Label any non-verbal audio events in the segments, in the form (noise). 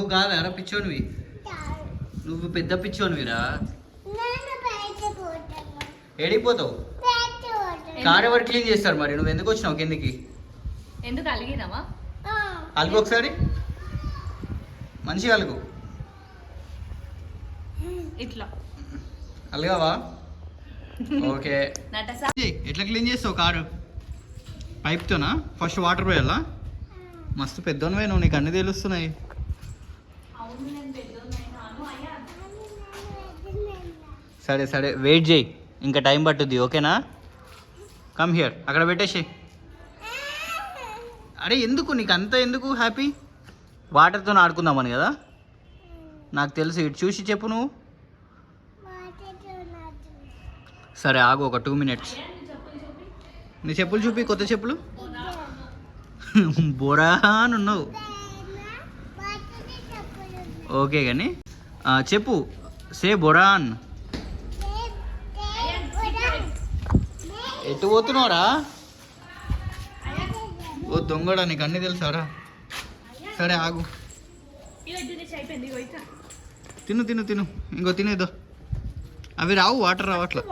నువ్వు కాదా? పిచ్చోనివి. నువ్వు పెద్ద పిచ్చోనివిరా. ఏడిపోతావు కార్ ఎవరు క్లీన్ చేస్తారు మరి? నువ్వు ఎందుకు వచ్చినావు కిందికి? ఎందుకు అలిగినావా? అలుగు ఒకసారి. మంచిగా అలుగు. ఇట్లా. అలగావా? ఓకే. ఎట్లా క్లీన్ చేస్తావు కారు? పైప్తోనా? ఫస్ట్ వాటర్ పోయాలా? మస్తు పెద్దోనివే నువ్వు నీకు అన్ని తెలుస్తున్నాయి అవును నేను పెద్దోన్నైనాను అయ్యా సరే సరే. వెయిట్ చేయి. ఇంకా టైం పట్టుద్ది ఓకేనా? కమ్ హియర్ అక్కడ పెట్టేసి అరే ఎందుకు? నీకు అంత ఎందుకు హ్యాపీ వాటర్తో ఆడుకుందామని కదా? నాకు తెలుసు ఇటు చూసి చెప్పు నువ్వు. సరే ఆగు ఒక టూ మినిట్స్ నీ చెప్పులు చూపి కొత్త చెప్పులు? (laughs) బోరా అని ఉన్నావు. ఓకే కానీ చెప్పు. సే బొరాన్. ఎటు పోతున్నావురా? ఓ దొంగడా నీకు అన్నీ తెలుసారా? సరే ఆగు. తిను తిను తిను. ఇంకో తినేదో అవి రావు వాటర్ రావట్లా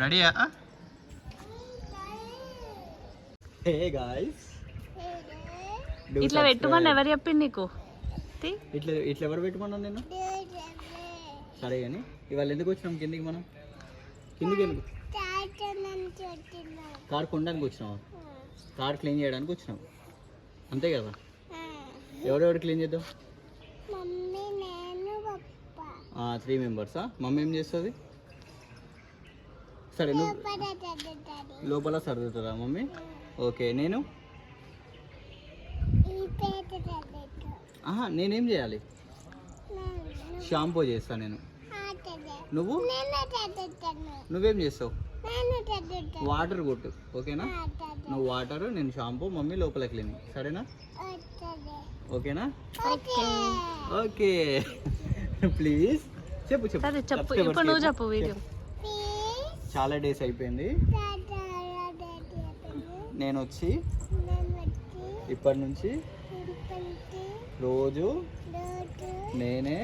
రెడీయా? హే గాయ్స్ ఇట్లా పెట్టుమని ఎవరు చెప్పింది నీకు. ఇట్లా ఇట్లా ఎవరు పెట్టుకున్నాను నేను సరే కానీ ఇవాళ ఎందుకు వచ్చినాం కిందికి మనం? కిందికి ఎందుకు? కార్ కొనడానికి వచ్చినావా? కార్ క్లీన్ చేయడానికి వచ్చినావు. అంతే కదా? ఎవరెవరు క్లీన్ చేద్దాం? త్రీ మెంబర్సా మమ్మీ ఏం చేస్తుంది? సరే లోపల సర్దుతుందా మమ్మీ? ఓకే నేను? నేనేం చేయాలి? షాంపూ చేస్తా నేను. నువ్వు? నువ్వేం చేస్తావు? వాటర్ కొట్టు ఓకేనా? నువ్వు వాటర్ నేను షాంపూ మమ్మీ లోపల క్లీనింగ్ సరేనా? ఓకేనా? ఓకే. ప్లీజ్. చెప్పు చెప్పు. చెప్పు. Subscribers ఇప్పుడు నువ్వు చెప్పు. చెప్పు వీడియో. ప్లీజ్. చాలా డేస్ అయిపోయింది. నేను వచ్చి ఇప్పటి నుంచి రోజు నేనే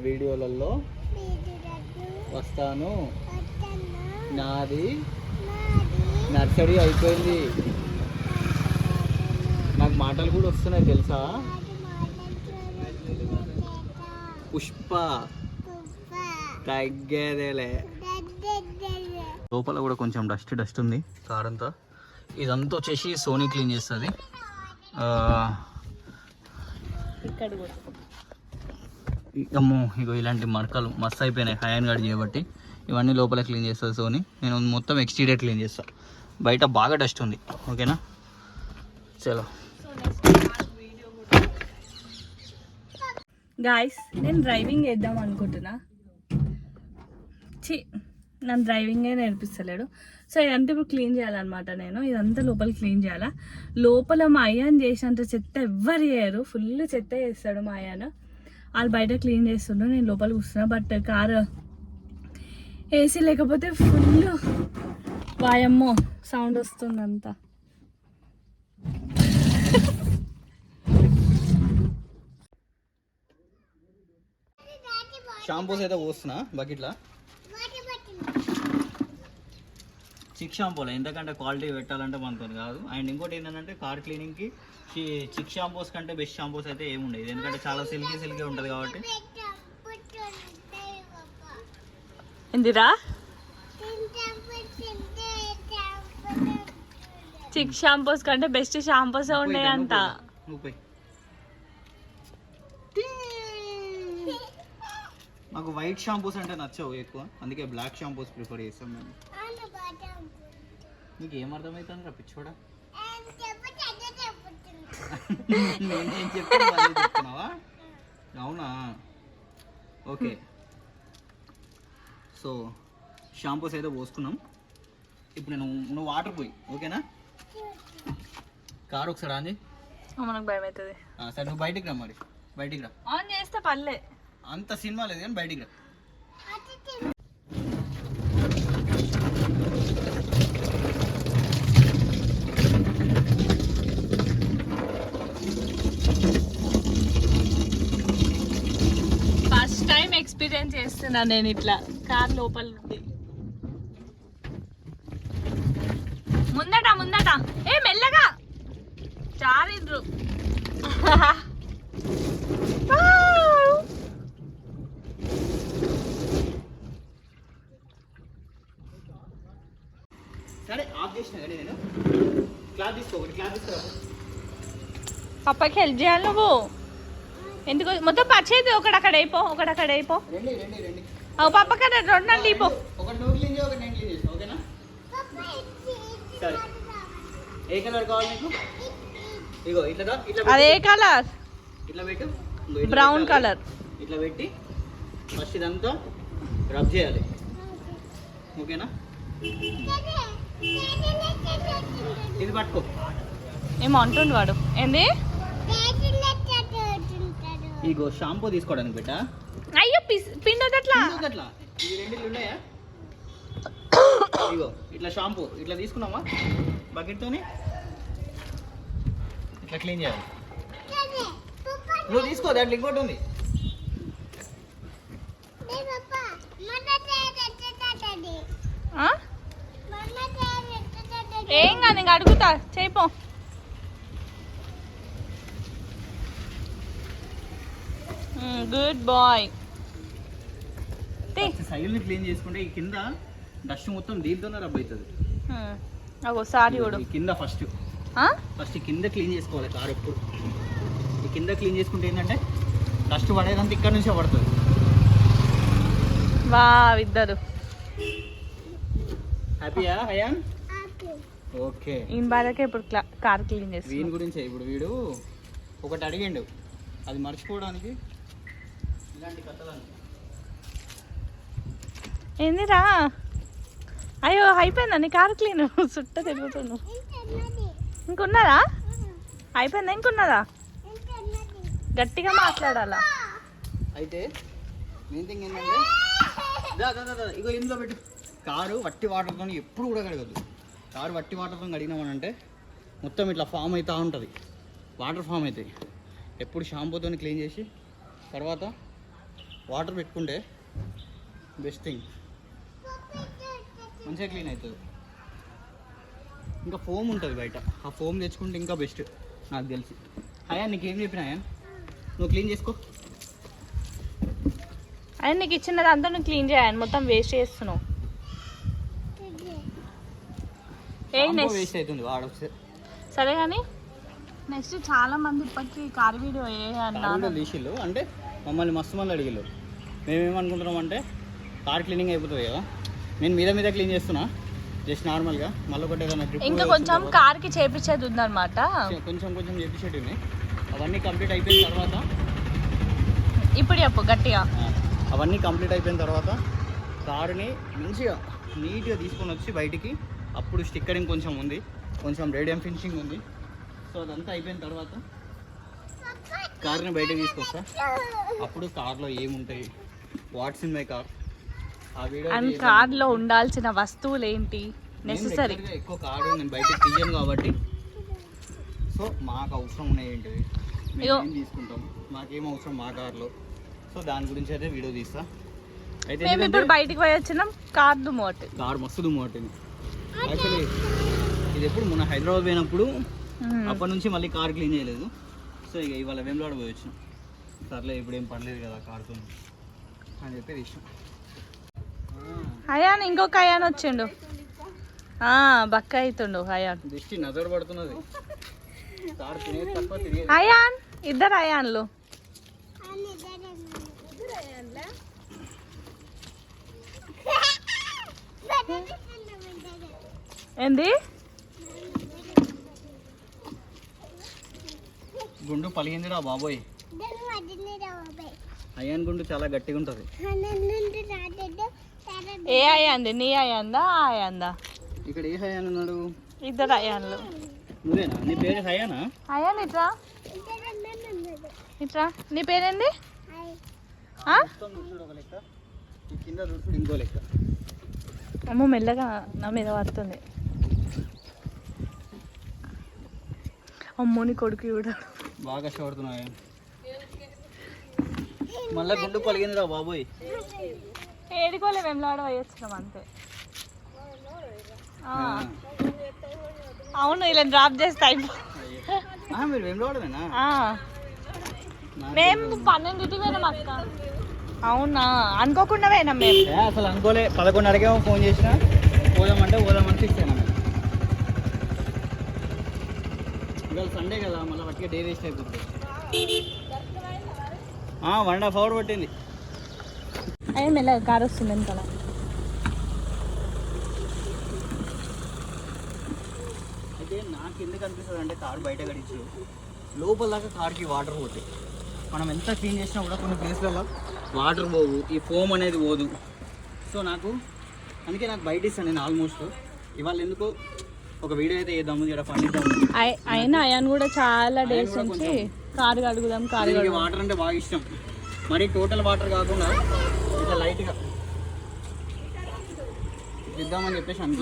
వీడియోలలో వస్తాను. నాది నర్సరీ అయిపోయింది. నాకు మాటలు కూడా వస్తున్నాయి తెలుసా? పుష్ప. తగ్గేదేలే. లోపల కూడా కొంచెం డస్ట్ డస్ట్ ఉంది. కార్ అంతా ఇదంతా వచ్చేసి సోనీ క్లీన్ చేస్తుంది. అమ్మో ఇగో ఇలాంటి మరకలు మస్తు అయిపోయినాయి హయాన్ గార్డ్ చేయబట్టి. ఇవన్నీ లోపల క్లీన్ చేస్తుంది సోనీ. నేను మొత్తం ఎక్స్టీరియర్ క్లీన్ చేస్తాను బయట బాగా డస్ట్ ఉంది. ఓకేనా? చలో. గాయస్ నేను డ్రైవింగ్ చేద్దాం అనుకుంటున్నా. చి నన్ను డ్రైవింగే నేర్పిస్తలేడు. సో ఇదంతా ఇప్పుడు క్లీన్ చేయాలన్నమాట నేను. ఇదంతా లోపల క్లీన్ చేయాలా? లోపల మా అయ్యాన్ చేసినంత చెత్త ఎవ్వరు చేయరు. ఫుల్ చెత్త చేస్తాడు మా అయ్యాను. వాళ్ళు బయట క్లీన్ చేస్తుండ్రు. నేను లోపల కూర్చున్నా. బట్ కారు ఏసీ లేకపోతే ఫుల్ వాయమ్మో సౌండ్ వస్తుంది అంతా షాంపూస్ అయితే పోస్తున్నా బకెట్లో వాటి పట్టిన చిక్ షాంపూలో ఎందుకంటే క్వాలిటీ పెట్టాలంటే మనతో కాదు. అండ్ ఇంకోటి ఏంటంటే కార్ క్లీనింగ్కి చిక్ షాంపూస్ కంటే బెస్ట్ షాంపూస్ అయితే ఏమి ఉండేది. ఎందుకంటే చాలా సిల్కీ సిల్కీ ఉంటుంది కాబట్టి. తింటాం చిక్ షాంపూస్ కంటే బెస్ట్ షాంపూస్ ఉన్నాయి అంట. నువ్వు పోయి. (laughs) నాకు వైట్ షాంపూస్ అంటే నచ్చవు ఎక్కువ. అందుకే బ్లాక్ షాంపూస్ ప్రిఫర్ చేస్తాం మేము. నీకు అర్థమవుతుంది రా పిచ్చోడా నేనేం చెప్తున్నావా? అవునా? ఓకే. సో షాంపూస్ అయితే పోసుకున్నాం. ఇప్పుడు నేను నువ్వు వాటర్ పోయి ఓకేనా? కార్ ఒకసారి ఆన్ చేయి. మనకు భయం అవుతుంది ఆ, సరే నువ్వు బయటికి రా మరి. బయటికి రా. ఆన్ చేస్తే పర్లే. అంత సినిమా లేదు కానీ బయటికి రా అది తిన్ ఎక్స్పీరియన్స్ చేస్తున్నా నేను ఇట్లా కార్ లోపల నుండి. ముందట ముందట. ఏ మెల్లగా. చారిద్రు సరే ఆఫ్ చేసిన కానీ నేను? క్లాత్ తీసుకో ఒకటి క్లాత్ తీసుకో. పప్పకి హెల్ప్ చేయాలి నువ్వు. ఎందుకు? మొత్తం పచ్చేది ఒకటి అక్కడ అయిపో ఒకటి అక్కడ అయిపో. రండి ఓ పప్పకి రెండు. రెండు అయిపో. ఏ కలర్ కావాలి నీకు? ఇగో ఇట్లా రా, ఇట్లా అదే. కలర్? ఇట్లా పెట్టు. బ్రౌన్. కలర్ ఇట్లా పెట్టి ఫస్ట్ ఇదంతా రబ్ చేయాలి. ఓకేనా. ఇది పట్టుకో. ఏమో అంటుండు వాడు. ఏంది. ఇగో షాంపూ తీసుకోవడానికి బిడ్డ. అయ్యో పిస్- పిండొద్దు అట్లా ఎందుకు అట్లా ఇవి రెండు ఉన్నాయా? ఇగో ఇట్లా షాంపూ ఇట్లా తీసుకున్నావా? బకెట్తోని? ఇట్లా క్లీన్ చేయాలి. నువ్వు తీసుకో దాంట్లో ఇంకోటి ఉంది. ఏం కాదు ఇంకా అడుగుతా. చేయిపో గుడ్ బాయ్ సైడ్ని క్లీన్ చేసుకుంటే ఈ కింద డస్ట్ మొత్తం దీంతోనే రబ్ అవుతుంది. అగో సారీ కూడా. ఈ కింద ఫస్ట్ ఫస్ట్ కింద క్లీన్ చేసుకోవాలి కారు ఎప్పుడు. ఈ కింద క్లీన్ చేసుకుంటే ఏంటంటే డస్ట్ పడేదంతా ఇక్కడ నుంచే పడుతుంది. వా ఇద్దరు. హ్యాపీయా అయాన్. ఓకే ఈయన బాధకే ఇప్పుడు క్లా- కార్ క్లీన్ చేస్తుంది వీని గురించే ఇప్పుడు వీడు ఒకటి అడిగిండు. అది మర్చిపోవడానికి ఏందిరా? అయ్యో అయిపోయిందా? నీ కార్ క్లీన్? చుట్ట తిరుగుతున్నావు. ఇంకున్నదా అయిపోయిందా? ఇంకున్నదా. గట్టిగా మాట్లాడాలా? అయితే మెయిన్ థింగ్ ఏంటంటే ఇగో ఇందులో పెట్టు. కారు వట్టి వాటర్తో ఎప్పుడు కూడా కడగదు కారు వట్టి వాటర్తో కడిగినామనంటే మొత్తం ఇట్లా ఫామ్ అవుతూ ఉంటుంది. వాటర్ ఫామ్ అవుతాయి ఎప్పుడు షాంపూతో క్లీన్ చేసి తర్వాత వాటర్ పెట్టుకుంటే బెస్ట్ థింగ్. మంచిగా క్లీన్ అవుతుంది. ఇంకా ఫోమ్ ఉంటుంది బయట. ఆ ఫోమ్ తెచ్చుకుంటే ఇంకా బెస్ట్ నాకు తెలిసి. అయ్యా నీకేం చెప్పినా అయ్యా? నువ్వు క్లీన్ చేసుకో. ఆయన నీకు ఇచ్చినది అంతా నువ్వు క్లీన్ చేయాలి మొత్తం వేస్ట్ చేస్తున్నావు. వేస్ట్ అవుతుంది వాడొస్తే సరే కానీ? నెక్స్ట్ చాలా మంది ఇప్పటికి కార్ వీడియో తీసిళ్ళు అంటే మమ్మల్ని మస్తు మంది అడిగిళ్ళు. మేమేమనుకుంటున్నాం అంటే కార్ క్లీనింగ్ అయిపోతుంది కదా. నేను మీద మీద క్లీన్ చేస్తున్నా. జస్ట్ నార్మల్గా మళ్ళీ ఒకటి ఏదైనా ఇంకా కొంచెం కార్కి చేపించేది ఉందన్నమాట. కొంచెం- కొంచెం కొంచెం చేపించేటివి అవన్నీ కంప్లీట్ అయిపోయిన తర్వాత ఇప్పుడు చెప్పు గట్టిగా. అవన్నీ కంప్లీట్ అయిపోయిన తర్వాత కారుని మంచిగా నీట్గా తీసుకొని వచ్చి బయటికి అప్పుడు స్టిక్కరింగ్ కొంచెం ఉంది. కొంచెం రేడియం ఫినిషింగ్ ఉంది. సో అదంతా అయిపోయిన తర్వాత కార్ని బయటకు తీసుకొస్తా. అప్పుడు కార్లో ఏముంటాయి? వాట్స్ ఇన్ మై కార్ ఆ వీడియో అండ్ కార్లో ఉండాల్సిన వస్తువులు ఏంటి? నెససరీ ఎక్కువ కారు నేను బయటకు తీయను కాబట్టి. సో మాకు అవసరం ఉన్నాయి ఏంటివి? మేము. ఏం తీసుకుంటాం? మాకేం అవసరం మా కార్లో సో దాని గురించి అయితే వీడియో తీస్తా. అయితే మేము ఇప్పుడు బయటికి పోయి వచ్చినాం కార్ దుమోట్ కారు మస్తు దుమ్ము పట్టింది యాక్చువల్లీ ఇది ఎప్పుడు మొన్న హైదరాబాద్ పోయినప్పుడు అప్పటి నుంచి మళ్ళీ కార్ క్లీన్ చేయలేదు. సో ఇక ఇవాళ వెంబడి పోయి వచ్చినాం. సర్లే ఇప్పుడు ఏం పడలేదు కదా కార్తో అని చెప్పి తీసాం అయాన్ ఇంకొక అయాన్ వచ్చిండు. బక్క అవుతుండు అయాన్ దిష్టి నజర్ పడుతున్నది. అయాన్ ఇద్దరు అయాన్లు. ఏంది? గుండు పలిగిందిరా బాబోయ్ ఇద్దరు వదిలి రా బాబాయ్. అయ్యాన్ గుండు చాలా గట్టిగా ఉంటుంది. ఏ అయాంది? నీ అయాందా? ఆ అయాందా? ఇక్కడ ఏ హయాన్ ఉన్నాడు? ఇద్దరు అయాన్లు. నువ్వేనా? నీ పేరు హయానా? అయాన్ ఇట్రా. ఇట్రా? నీ పేరేంది? అమ్మో మెల్లగా నా మీద పడుతుంది. అమ్మో నీ కొడుకు కూడా బాగా అయాన్ మళ్ళా గుండు పలిగిందిరా బాబోయ్. ఏడుకోలే వెమ్లాడ వేస్తున్నాం అంతే. అవును ఇలా డ్రాప్ చేస్తే మీరు మేము పన్నెండింటికి పోయినాం అక్క. అవునా? అనుకోకుండా పోయినాం మేము. అసలు అనుకోలే. పదకొండున్నరకేమో ఫోన్ చేసిన. పోదామంటే పోదామని ఫిక్స్ అయినా సండే కదా మళ్ళీ పట్టిగా డే వేస్ట్ అయిపోతుంది. వన్ అండ్ హాఫ్ అవర్ పట్టింది. అయ్యే మెల్లగా కార్ వస్తుంది వెనకాల. అయితే నాకు ఎందుకు అనిపిస్తుంది అంటే కారు బయట గడిచి లోపల దాకా కార్కి వాటర్ పోతాయి మనం ఎంత క్లీన్ చేసినా కూడా కొన్ని ప్లేస్లలో వాటర్ పోవు ఈ ఫోమ్ అనేది పోదు. సో నాకు అందుకే నాకు బయట ఇస్తాను నేను ఆల్మోస్ట్ ఇవాళ ఎందుకు? ఒక వీడియో అయితే చేద్దాము ఇక్కడ పండిద్దాము అయ్- అయినా అయాన్ కూడా చాలా డేస్ నుంచి కారు కడుగుదాం కారు వాటర్ అంటే బాగా ఇష్టం. మరి టోటల్ వాటర్ కాకుండా ఇట్లా లైట్గా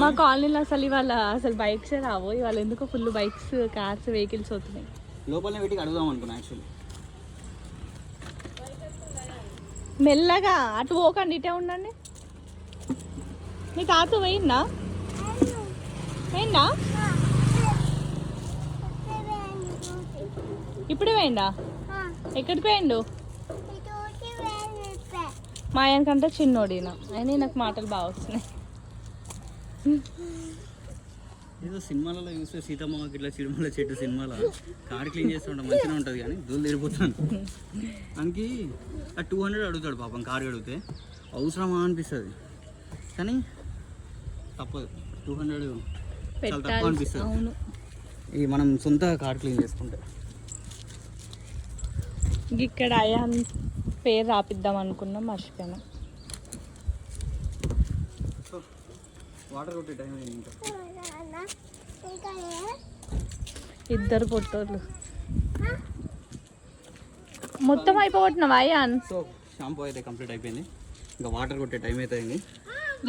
మా కాలనీలో అసలు ఇవాళ అసలు బైక్స్ రావు. ఇవాళ ఎందుకో ఫుల్ బైక్స్ కార్స్ వెహికల్స్ వస్తున్నాయి లోపలనే పెట్టి అడుగుదాం అనుకున్నా యాక్చువల్లీ మెల్లగా అటు పోకండి ఇటే ఉండండి. మీ తాత పోయిందా? పోయిందా? ఇప్పుడే పోయిందా ఎక్కడికి పోయిండు? మా ఆయనకంటే చిన్నోడిన అయినా నాకు మాటలు బాగా వస్తున్నాయి. ఏదో సినిమాలలో చూస్తే సీతమ్మ ఇట్లా చిరుమల చెట్టు సినిమాలో? కార్ క్లీన్ చేస్తుంటే మంచిగా ఉంటుంది కానీ దూలు తిరిగిపోతాను. దానికి ఆ టూ హండ్రెడ్ అడుగుతాడు పాపం కారు అడిగితే అవసరమా అనిపిస్తుంది. కానీ తప్పదు. టూ హండ్రెడ్ చాలా తక్కువ అనిపిస్తుంది. అవును. ఈ మనం సొంత కార్ క్లీన్ చేసుకుంటే. ఇక్కడ అయాన్ పేరు రాపిద్దాం అనుకున్నాం మర్చిపోయాను. ఇద్దరు పొట్టోళ్ళు. మొత్తం అయిపోగొట్టినావా అయాన్ సో షాంపూ అయితే కంప్లీట్ అయిపోయింది. ఇంకా వాటర్ కొట్టే టైం అయితే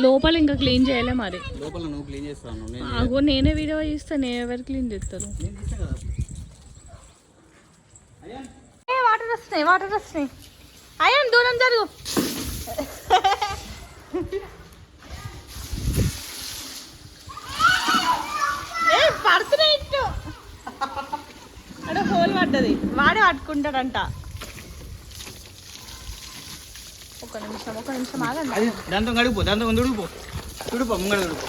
లోపల ఇంకా క్లీన్ చేయలే మరి. లోపల నువ్వు క్లీన్ చేస్తాను నేను అగో నేనే వీడియో ఇస్తా నేను ఎవరు క్లీన్ చేస్తారు నేను తీసా కదా ఏ వాటర్ వస్తున్నాయి వాటర్ వస్తున్నాయి. అయ్యాన్ దూరం జరుగు. (laughs) ఏ పడుతున్నాయి ఇట్టు అక్కడ హోల్ పడ్డది. వాడే పట్టుకుంటాడంట. ఒక నిమిషం ఒక నిమిషం ఆగండి. దాంతో గడిపో దాంతో దుడిపో తుడిపో ముంగడ తుడిపో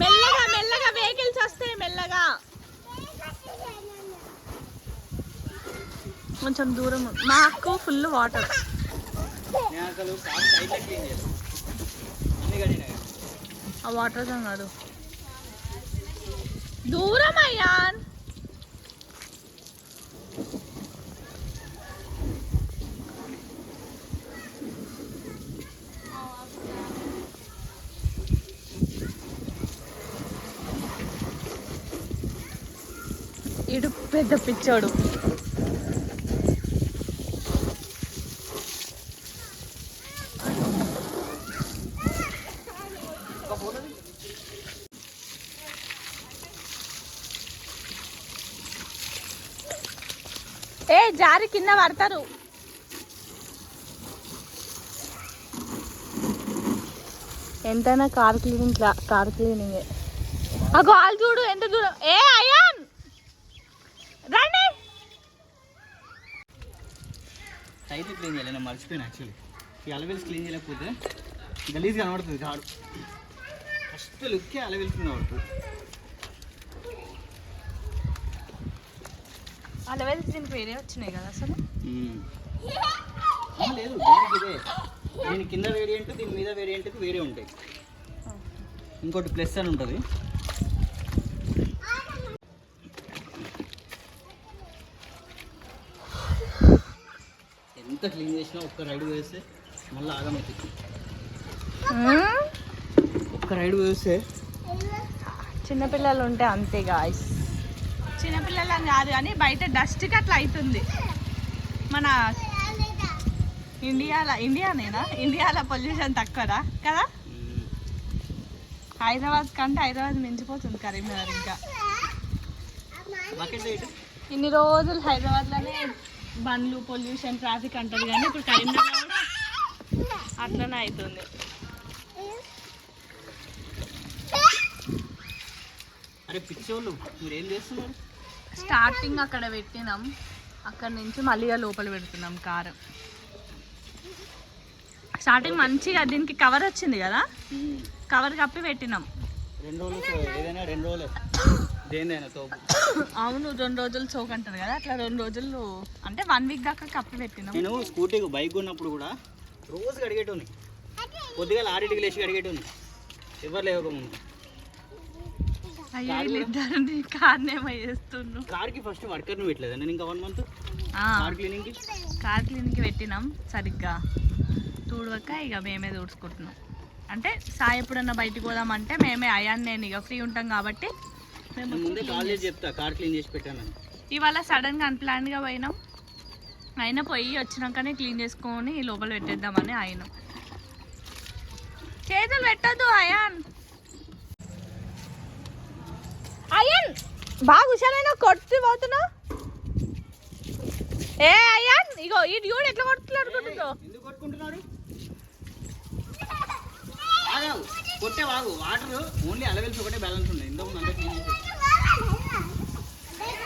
మెల్లగా మెల్లగా వెహికల్స్ వస్తాయి మెల్లగా కొంచెం దూరం. ఉంది. మాకు ఫుల్ వాటర్ ఆ వాటర్ అన్నాడు దూరం అయ్యాన్. ఇడు పెద్ద పిచ్చోడు. ఏ జారి కింద పడతారు. ఎంతైనా కార్ క్లీనింగ్ కార్ క్లీనింగ్ ఆ గాల్ చూడు ఎంత దూరం. ఏ అయాన్! రండి! సైడ్ క్లీన్ చేయాలి నేను మర్చిపోయాను యాక్చువల్లీ ఈ అలవెల్స్ క్లీన్ చేయలేకపోతే గలీజ్ కనబడుతుంది కాడు ఫస్ట్ లుక్కే అలవెల్స్ కనబడుతుంది దీనికి వేరే వచ్చినాయి కదా అసలు? లేదు ఇదే. దీని కింద వేరియంట్ దీని మీద వేరియంట్ వేరే ఉంటాయి. ఇంకోటి ప్లస్ అని ఉంటుంది. ఎంత క్లీన్ చేసినా ఒక్క రైడ్ వేస్తే మళ్ళీ ఆగమవుతుంది ఒక్క రైడ్ వేస్తే చిన్నపిల్లలు ఉంటే అంతే గాయస్ చిన్నపిల్లలు అని కాదు కానీ బయట డస్ట్కి అట్లా అవుతుంది మన ఇండియాలో ఇండియానేనా? ఇండియాలో పొల్యూషన్ తక్కువదా? కదా. హైదరాబాద్ కంటే హైదరాబాద్ మించిపోతుంది కరీంనగర్ ఇంకా. ఇన్ని రోజులు హైదరాబాద్లోనే బండ్లు పొల్యూషన్ ట్రాఫిక్ అంటారు కానీ ఇప్పుడు కరీంనగర్ అట్లనే అవుతుంది అరే పిచ్చోళ్ళు మీరు ఏం చేస్తున్నారు? స్టార్టింగ్ అక్కడ పెట్టినాం. అక్కడ నుంచి మళ్ళీ లోపల పెడుతున్నాం కారం. స్టార్టింగ్ మంచిగా దీనికి కవర్ వచ్చింది కదా? కవర్ కప్పి పెట్టినాం. రెండు రోజులు సో- ఏదైనా రెండు రోజులే. దేనిదైనా తోపు అవును రెండు రోజులు చోక్ అంటారు కదా? అట్లా రెండు రోజులు అంటే వన్ వీక్ దాకా కప్పి పెట్టినాం. నేను స్కూటీకి బైక్ ఉన్నప్పుడు కూడా రోజు కడిగేటోని కొద్దిగా ఆరింటికి లేచి కడిగేటోని ఎవరు లేవకముందు అయ్యో వీళ్ళిద్దరిని కార్నేమో చేస్తుండ్రు. కార్కి ఫస్ట్ వర్కర్ని పెట్టలేదు? నేను ఇంకా వన్ మంత్ ఆ, కార్ క్లీనింగ్కి కార్ పెట్టినాం సరిగ్గా. తుడవక ఇక మేమే తుడుచుకుంటున్నాం. అంటే సాయి ఎప్పుడన్నా బయటికి పోదామంటే మేమే అయాన్ నేను ఇక ఫ్రీ ఉంటాం కాబట్టి ముందే కాల్ చేసి చెప్తా కార్ క్లీన్ చేసి పెట్టానని. ఇవాళ సడన్గా అన్ప్లాన్డ్గా పోయినాం. అయినా పోయి వచ్చినాకనే క్లీన్ చేసుకొని లోపల పెట్టేద్దామని ఆయన చేతులు పెట్టద్దు అయాన్. అయాన్ బాగా హుషారైన కొట్టి పోతున్నా. ఏ అయాన్ ఇగో ఈ డ్యూడ్ ఎట్లా కొట్టుకుంటున్నారు? ఆగావు కొట్టే వాగు. వాటర్ ఓన్లీ అలవెల్స్ ఒకటే బ్యాలెన్స్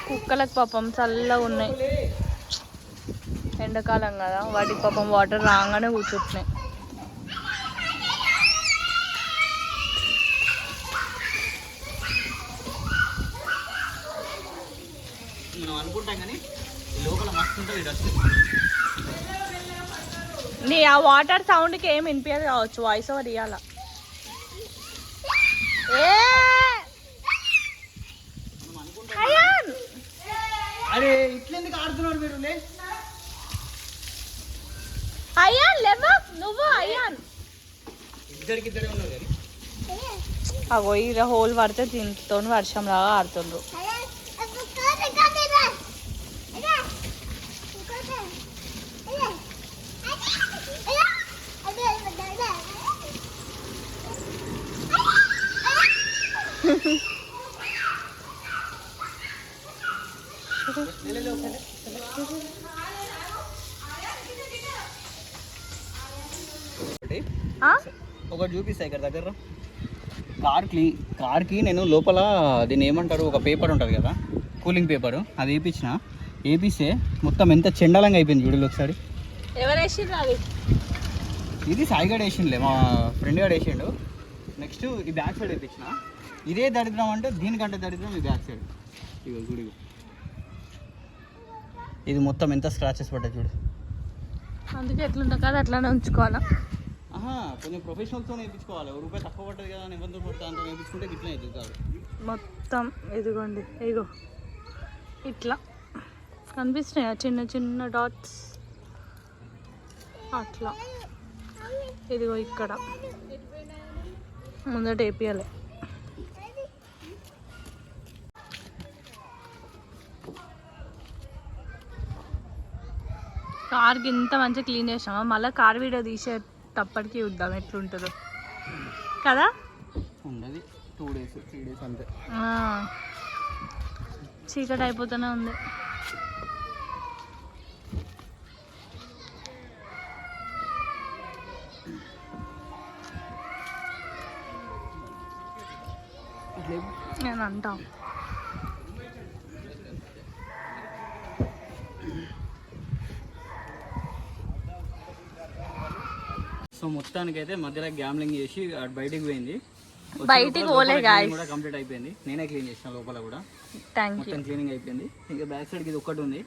కుక్కలకు పాపం చల్లగా ఉన్నాయి. ఎండాకాలం కదా వాటికి పాపం వాటర్ రాగానే కూర్చుంటున్నాయి కానీ లోపల మస్తు ఉంటుంది నీ ఆ వాటర్ సౌండ్కి ఏం వినిపించదు కావచ్చు వాయిస్ ఓవర్ ఇవ్వాల అరే ఇట్లెందుకు ఆడుతున్నారు మీరు? లే. అయాన్ లేవా నువ్వు ఉన్నారు అగో ఈ హోల్ పడితే దీంతో వర్షం లాగా ఆడుతుండ్రు. ఒకటి చూపిస్తాయి ఇక్కడ దగ్గర. కార్ క్లీ కార్కి నేను లోపల దీన్ని ఏమంటారు ఒక పేపర్ ఉంటుంది కదా కూలింగ్ పేపర్ అది వేయించిన వేపిస్తే మొత్తం ఎంత చెండాలంగా అయిపోయింది చూడలు ఒకసారి. ఇది సాయిగడ్ వేసిండులే మా ఫ్రెండ్ గడ్ వేసిండు. నెక్స్ట్ ఈ బ్యాక్ సైడ్ వేయించిన ఇదే దరిద్రం అంటే దీనికంటే దరిద్రం ఈ బ్యాక్ సైడ్ చూడు ఇగో. ఇది మొత్తం ఎంత స్క్రాచెస్ పడ్డాయి చూడు. అందుకే ఎట్లుంటా కదా అట్లానే ఉంచుకోవాలా? కొంచెం ప్రొఫెషనల్తో నేర్పించుకోవాలి ఒక రూపాయి తక్కువ పడ్డది కదా అని ఇబ్బంది పడతా అంత నేర్పించుకుంటే ఇట్లా అవుతుంది కాదు. మొత్తం ఇదిగోండి ఇగో. ఇట్లా. కనిపిస్తున్నాయా? చిన్న చిన్న డాట్స్ అట్లా. ఇదిగో ఇక్కడ. ముందట వేపియాలి. కార్కి ఇంత మంచిగా క్లీన్ చేసామా మళ్ళీ కార్ వీడియో తీసేటప్పటికి చూద్దాం ఎట్లుంటుందో. కదా? ఉండదు. టూ డేస్ త్రీ డేస్ అంతే. చీకటి అయిపోతూనే ఉంది. నేను అంటా. సో మొత్తానికి అయితే మధ్యలో గ్యామ్లింగ్ చేసి బయటికి పోయింది. బయటికి పోలే కూడా కంప్లీట్ అయిపోయింది. నేనే క్లీన్ చేసిన లోపల కూడా. మొత్తం క్లీనింగ్ అయిపోయింది. ఇంకా బ్యాక్ సైడ్కి ఇది ఒక్కటి ఉంది.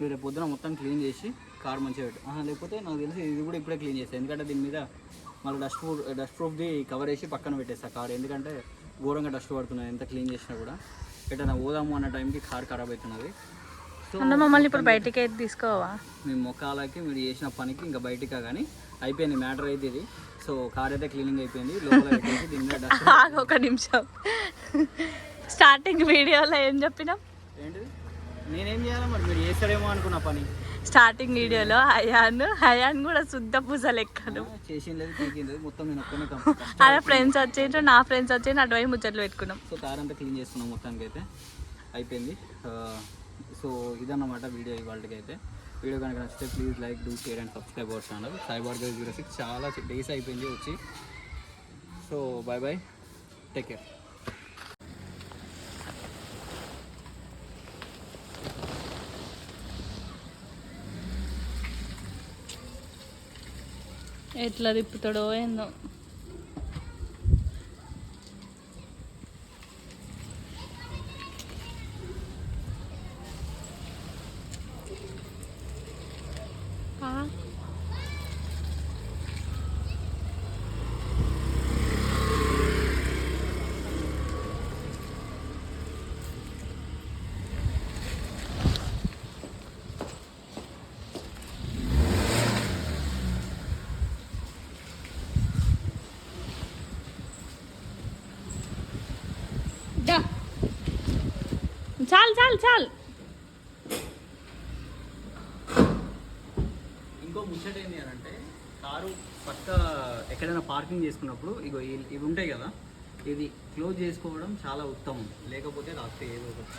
రేపు పొద్దున మొత్తం క్లీన్ చేసి కార్ మంచిగా పెట్టు. లేకపోతే నాకు తెలిసి ఇది కూడా ఇప్పుడే క్లీన్ చేస్తాను ఎందుకంటే దీని మీద మళ్ళీ డస్ట్ ప్రూఫ్ డస్ట్ ప్రూఫ్ది కవర్ వేసి పక్కన పెట్టేస్తా కార్. ఎందుకంటే ఘోరంగా డస్ట్ పడుతున్నది ఎంత క్లీన్ చేసినా కూడా. ఎటైనా పోదాము అన్న టైంకి కార్ ఖరాబ్ అవుతున్నది. అంటే మమ్మల్ని ఇప్పుడు బయటికి అయితే తీసుకోవా? మీ మొక్కలకి మీరు చేసిన పనికి ఇంకా బయటికి కానీ అయిపోయింది మ్యాటర్ అయితే ఇది. సో కార్ అయితే క్లీనింగ్ అయిపోయింది లోపల ఒక నిమిషం. స్టార్టింగ్ వీడియోలో ఏం చెప్పినాం? ఏంటిది? నేనేం చేయాలి మరి? మీరు చేస్తారేమో అనుకున్న పని. స్టార్టింగ్ వీడియోలో హయాన్ హయాన్ కూడా శుద్ధ లెక్కలు. ఒక్కనే కంప్లీట్ అలా ఫ్రెండ్స్ వచ్చేటో నా ఫ్రెండ్స్ వచ్చి అటువైపు ముచ్చట్లు పెట్టుకున్నాం. సో కార్ అంతా క్లీన్ చేసుకున్నాం మొత్తానికి అయితే అయిపోయింది సో ఇదన్నమాట వీడియో ఇవాళకి అయితే వీడియో కనుక నచ్చితే please like do share and subscribe our channel. Cyber గర్ జీరో సిక్స్ చాలా డేస్ అయిపోయింది వచ్చి. So bye bye take care ఎట్లా తిప్పుతాడో ఏందో ఆ. దా చాలు చాలు చాలు ఇంకో ముచ్చట ఏంటి అని అంటే కారు పక్క ఎక్కడైనా పార్కింగ్ చేసుకున్నప్పుడు ఇగో ఇవి ఉంటాయి కదా ఇది క్లోజ్ చేసుకోవడం చాలా ఉత్తమం. లేకపోతే రాత్రి ఏదో ఒకటి.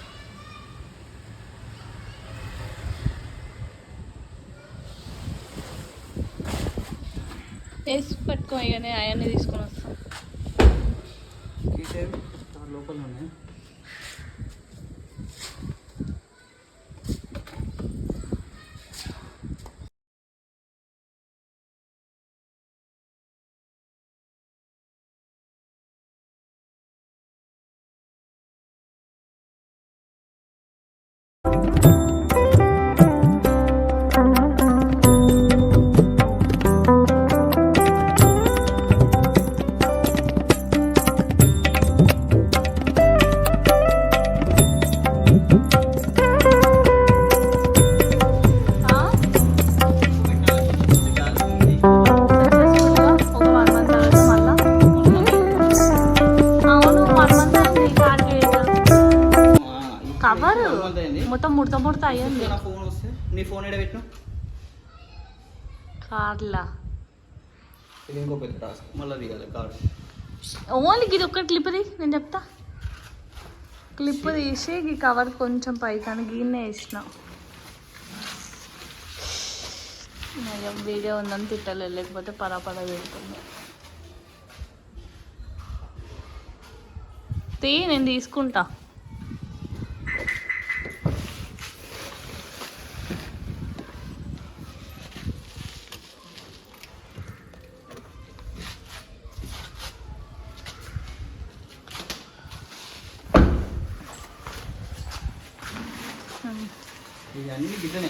వేసి పెట్టుకో ఇక నేను అవన్నీ తీసుకొని వస్తాను లోపల ఉన్నాయి. తీసి ఈ కవర్ కొంచెం పైకాని గీనే వేసిన. వీడియో ఉందని తిట్టలేదు లేకపోతే పరాపర పెడుతుంది. తీ నేను తీసుకుంటా ఇది అన్ని గిట్టనే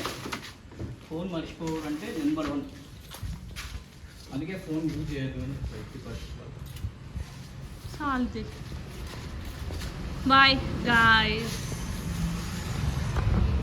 ఫోన్ మర్చిపోవాలంటే నెంబర్ వన్ అందుకే ఫోన్ యూజ్ చేయదు అని ఎట్టి పరిస్థితుల్లో. చాలు బాయ్ గాయస్